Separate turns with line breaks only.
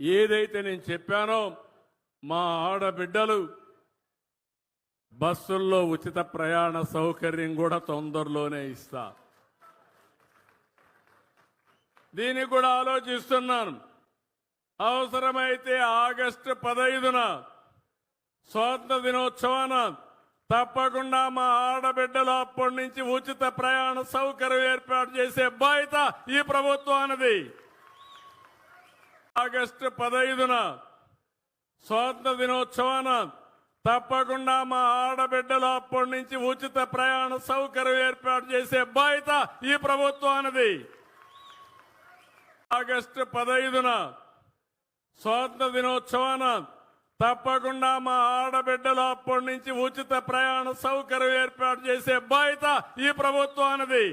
ఏదైతే నేను చెప్పానో మా ఆడబిడ్డలు బస్సుల్లో ఉచిత ప్రయాణ సౌకర్యం కూడా తొందరలోనే ఇస్తా. దీన్ని కూడా ఆలోచిస్తున్నాను. అవసరమైతే ఆగస్టు పదైదున స్వాతంత్ర దినోత్సవాన తప్పకుండా మా ఆడబిడ్డలు అప్పటి నుంచి ఉచిత ప్రయాణ సౌకర్యం ఏర్పాటు చేసే బాధ్యత ఈ ప్రభుత్వానిది. ఆగస్టు పదైదున స్వాతంత్ర దినోత్సవాన తప్పకుండా మా ఆడబిడ్డలు అప్పటి నుంచి ఉచిత ప్రయాణ సౌకర్యం ఏర్పాటు చేసే బాధ్యత ఈ ప్రభుత్వానిది. ఆగస్టు పదైదున స్వాతంత్ర దినోత్సవాన తప్పకుండా మా ఆడబిడ్డలు అప్పటి నుంచి ఉచిత ప్రయాణ సౌకర్యం ఏర్పాటు చేసే బాధ్యత ఈ ప్రభుత్వానిది.